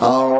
All right.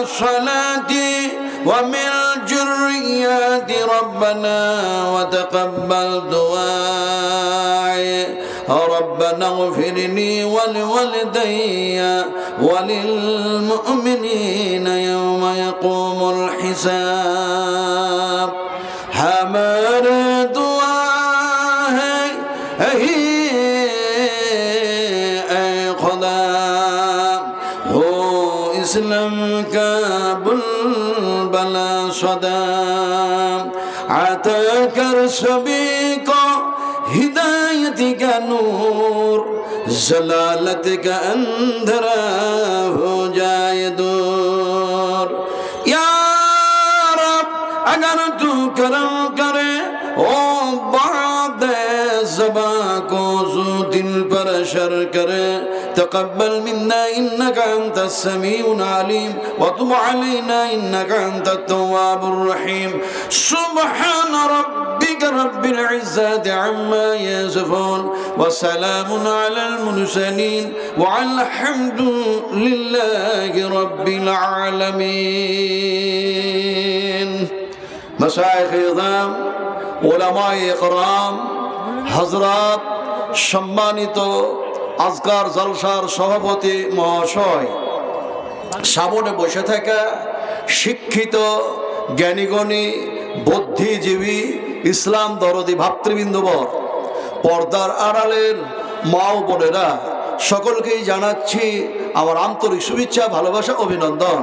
الصلاة ومن ذريات ربنا وتقبل دعائي. ربنا اغفر لي ولوالدي وللمؤمنين يوم يقوم الحساب. ہمار دعا ہے اے خدا کا بلبلا صدا عطاك رشبيك هدايتك نور جلالتك اندرا ہو جائے دور یا رب اگر تو کرم کرے او بشر کرے تقبل منا إنك أنت السميع العليم. وتب علينا إنك أنت التواب الرحيم. سبحان ربك رب العزة عما يصفون. وسلام على المرسلين. والحمد لله رب العالمين. مشايخ عظام علماء إكرام حضرات সম্মানিত আজকার জলসার সভাপতি মহাশয়, সামনে বসে থাকা শিক্ষিত, জ্ঞানীগণী, বুদ্ধিজীবী, ইসলাম দরদি ভাতৃবৃন্দবর, পর্দার আড়ালের মা ও বোনেরা, সকলকেই জানাচ্ছি আমার আন্তরিক শুভেচ্ছা, ভালোবাসা, অভিনন্দন।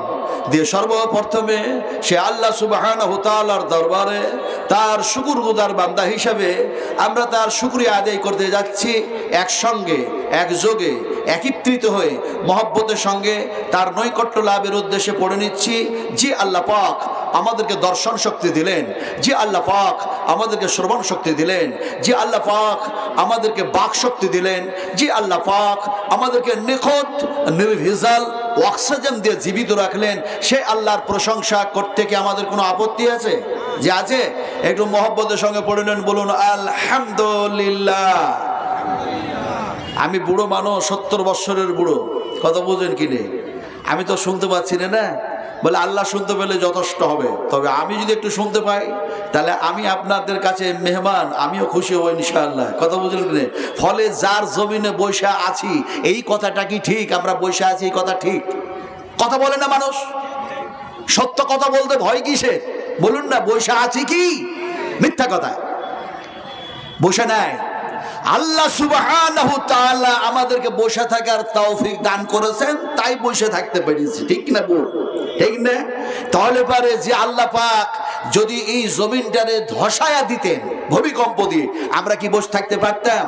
দিয়ে সর্বপ্রথমে সে আল্লাহ সুবাহান হুতালার দরবারে তার শুকুর গুদার বান্দা হিসাবে আমরা তার শুক্রিয়া আদায় করতে যাচ্ছি একসঙ্গে, একযোগে একত্রিত হয়ে মহব্বতের সঙ্গে তার নৈকট্য লাভের উদ্দেশ্যে পড়ে নিচ্ছি। যে আল্লাহ পাক আমাদেরকে দর্শন শক্তি দিলেন। যে আল্লাহ পাক আমাদেরকে শ্রবণ শক্তি দিলেন। যে আল্লাহ পাক আমাদেরকে বাক শক্তি দিলেন। যে আল্লাহ পাক আমাদেরকে নিখত নির্ভিজাল অক্সিজেন দিয়ে জীবিত রাখলেন, সে আল্লাহর প্রশংসা করতে কি আমাদের কোনো আপত্তি আছে? যে আছে? একটু মহব্বতের সঙ্গে পড়ে নেন, বলুন, আলহামদুলিল্লাহ। আমি বুড়ো মানুষ, সত্তর বৎসরের বুড়ো। কথা বুঝেন কিনে আমি তো শুনতে পাচ্ছি না না? বলে, আল্লাহ শুনতে পেলে যথেষ্ট হবে। তবে আমি যদি একটু শুনতে পাই, তাহলে আমি আপনাদের কাছে মেহমান, আমিও খুশি হব ইনশাআল্লাহ। কথা বুঝলেন ফলে যার জমিনে বৈশা আছি, এই কথাটা কি ঠিক? আমরা বৈশা আছি, এই কথা ঠিক? কথা বলে না মানুষ? সত্য কথা বলতে ভয় কিসের? বলুন না বৈশা আছি কি? মিথ্যা কথা। বসে নাই। আল্লাহ সুবাহ আমাদেরকে বসে থাকার তৌফিক দান করেছেন, তাই বসে থাকতে পেরেছি। ঠিক না বল ঠিক না? তাহলে পারে যে আল্লাহ পাক যদি এই জমিনটারে ধসায়া দিতেন ভূমিকম্প দিয়ে, আমরা কি বসে থাকতে পারতাম?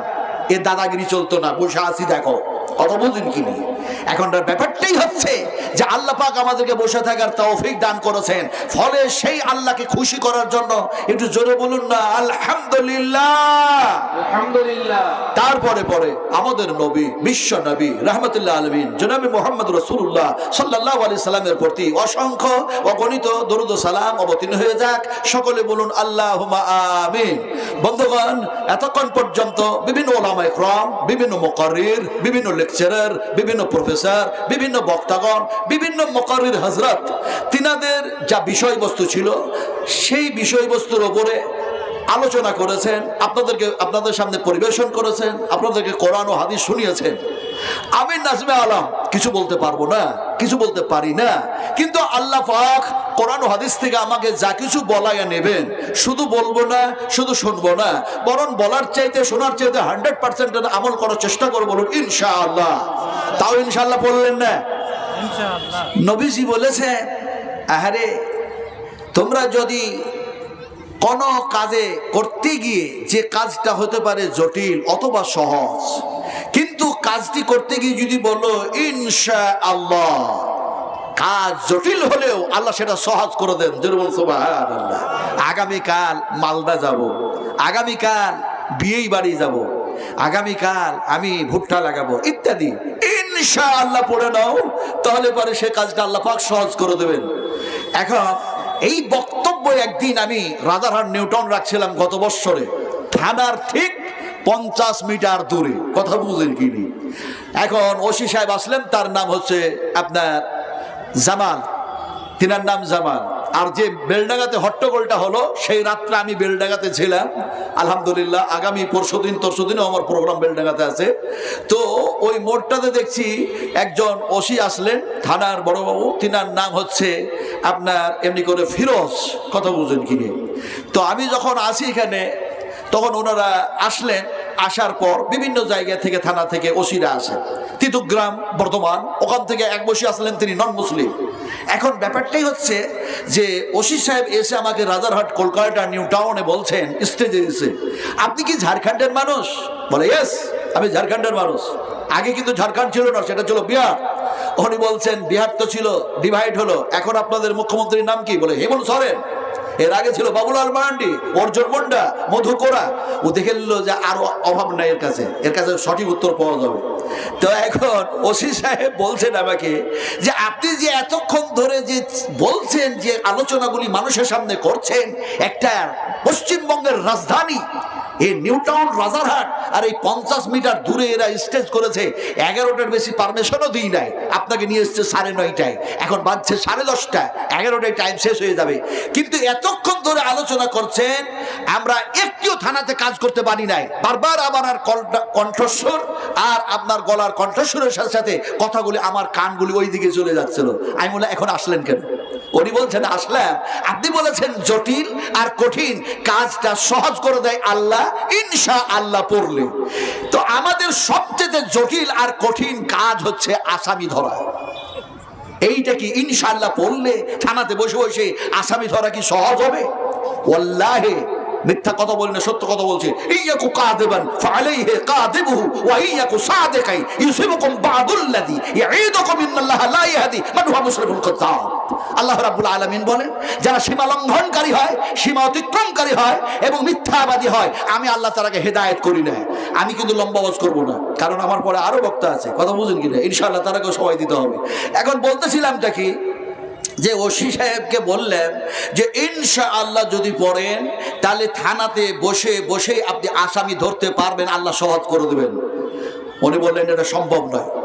এ দাদাগিরি চলতো না, বসে আছি দেখো। কথা বুঝুন কি নিয়ে? এখন ব্যাপারটাই হচ্ছে যে আল্লাহ পাক আমাদেরকে বসে থাকার তৌফিক দান করেছেন। ফলে সেই আল্লাহকে খুশি করার জন্য একটু জোরে বলুন না আলহামদুলিল্লাহ। আলহামদুলিল্লাহ। তারপরে পরে আমাদের নবী বিশ্ব নবী রহমতুল্লাহ আলমিন জনাবি মোহাম্মদ রসুল্লাহ সাল্লাহ আলি সাল্লামের প্রতি অসংখ্য অগণিত দরুদ সালাম অবতীর্ণ হয়ে যাক। সকলে বলুন আল্লাহ আমিন। বন্ধুগণ এতক্ষণ পর্যন্ত বিভিন্ন ওলামায় ক্রম বিভিন্ন মোকারির বিভিন্ন লেকচারার বিভিন্ন প্রফেসর বিভিন্ন বক্তাগণ, বিভিন্ন মকারির হাজরাত তিনাদের যা বিষয়বস্তু ছিল, সেই বিষয়বস্তুর ওপরে আলোচনা করেছেন, আপনাদেরকে, আপনাদের সামনে পরিবেশন করেছেন, আপনাদেরকে কোরআন ও হাদিস শুনিয়েছেন। আমি নাজমে আলাম কিছু বলতে পারব না কিছু বলতে পারি না। কিন্তু আল্লাহ পাক কোরআন হাদিস থেকে আমাকে যা কিছু বলাইয়া নেবেন শুধু বলব না শুধু শুনব না বরং বলার চাইতে শোনার চাইতে হান্ড্রেড পার্সেন্ট আমল করার চেষ্টা করব বলুন ইনশাআল্লাহ। তাও ইনশাল্লাহ বললেন না? নবীজি বলেছে আহারে তোমরা যদি কোনো কাজে করতে গিয়ে যে কাজটা হতে পারে জটিল অথবা সহজ কাজটি করতে গিয়ে যদি বলো ইনশা আল্লাহ কাজ জটিল হলেও আল্লাহ সেটা সহজ করে দেন। আগামীকাল মালদা যাব, আগামীকাল বিয়েই বাড়ি যাব, আগামীকাল আমি ভুট্টা লাগাবো, ইত্যাদি। ইনশা আল্লাহ পড়ে নাও, তাহলে পরে সে কাজটা আল্লাহ পাক সহজ করে দেবেন। এখন এই বক্তব্য একদিন আমি রাজারহাট নিউটন রাখছিলাম গত বৎসরে থানার ঠিক পঞ্চাশ মিটার দূরে। কথা বুঝেন কি নি? এখন ওসি সাহেব আসলেন, তার নাম হচ্ছে আপনার জামাল। তিনার নাম জামাল। আর যে বেলডাঙ্গাতে হট্টগোলটা হলো, সেই রাত্রে আমি বেলডাঙ্গাতে ছিলাম। আলহামদুলিল্লাহ, আগামী পরশু দিন তরশু দিনও আমার প্রোগ্রাম বেলডাঙ্গাতে আছে। তো ওই মোড়টাতে দেখছি একজন ওসি আসলেন, থানার বড়বাবু। তিনার নাম হচ্ছে আপনার এমনি করে ফিরোজ। কথা বুঝেন কিনে তো আমি যখন আসি এখানে তখন ওনারা আসলেন, আসার পর বিভিন্ন জায়গা থেকে, থানা থেকে ওসিরা আসেন। তিতুগ্রাম, বর্ধমান, ওখান থেকে এক বসে আসলেন তিনি নন মুসলিম এখন ব্যাপারটাই হচ্ছে যে ওসি সাহেব এসে আমাকে রাজারহাট, কলকাতা, নিউ টাউনে বলছেন, স্টেজে এসে, আপনি কি ঝাড়খণ্ডের মানুষ? বলে, ইয়েস, আমি ঝাড়খণ্ডের মানুষ। আগে কিন্তু ঝাড়খণ্ড ছিল না, সেটা ছিল বিহার। উনি বলছেন, বিহার তো ছিল, ডিভাইড হলো। এখন আপনাদের মুখ্যমন্ত্রীর নাম কি? বলে, হেমন্ত সরেন। এর আগে ছিল বাবুলাল মান্ডি, অর্জুন মুন্ডা, মধু কোরা। ও দেখে নিল যে আরও অভাব নাই এর কাছে। এর কাছে সঠিক উত্তর পাওয়া যাবে। তো এখন ওসি সাহেব বলছেন আমাকে যে আপনি যে এতক্ষণ ধরে যে বলছেন যে আলোচনাগুলি মানুষের সামনে করছেন, একটা পশ্চিমবঙ্গের রাজধানী এই নিউ টাউন রাজারহাট আর এই পঞ্চাশ মিটার দূরে এরা স্টেজ করেছে, এগারোটার বেশি পারমিশনও দিই নাই। আপনাকে নিয়ে এসছে সাড়ে নয়টায়। এখন বাজছে সাড়ে দশটায়। এগারোটায় টাইম শেষ হয়ে যাবে। কিন্তু এতক্ষণ ধরে আলোচনা করছেন আমরা একটিও থানাতে কাজ করতে পারি নাই। বারবার আমার কণ্ঠস্বর আর আপনার গলার কণ্ঠস্বরের সাথে সাথে কথাগুলি আমার কানগুলি ওই দিকে চলে যাচ্ছিল। আমি বলে এখন আসলেন কেন? উনি বলছেন, আসলাম। আপনি বলেছেন জটিল আর কঠিন। কাজটা সহজ করে দেয় আল্লাহ ইনশা আল্লাহ পড়লে। তো আমাদের সবচেয়ে জটিল আর কঠিন কাজ হচ্ছে আসামি ধরা। এইটা কি ইনশাল্লাহ পড়লে থানাতে বসে বসে আসামি ধরা কি সহজ হবে? ওয়াল্লাহে মিথ্যা কথা বলি না, সত্য কথা বলছে। ইয়াকু কাদিবান ফালাইহি কাদিবুহু ওয়া ইয়াকু সাদিকাই ইউসিবুকুম বাদুল্লাযী ইন্নাল্লাহা লা ইয়াহদি। মান হুয়া কাযাব আল্লাহ রাব্বুল আলামিন বলেন, যারা সীমা লঙ্ঘনকারী হয়, সীমা অতিক্রমকারী হয় এবং মিথ্যাবাদী হয়, আমি আল্লাহ তারাকে হেদায়েত করি না। আমি কিন্তু লম্বা ওয়াজ করব না, কারণ আমার পরে আরও বক্তা আছে। কথা বুঝেন কিনা? ইনশাআল্লাহ তারাকেও সবাই দিতে হবে। এখন বলতেছিলামটা কি? যে ওসি সাহেবকে বললেন যে ইনশা আল্লাহ যদি পড়েন, তাহলে থানাতে বসে বসে আপনি আসামি ধরতে পারবেন, আল্লাহ সহজ করে দেবেন। উনি বললেন, এটা সম্ভব নয়।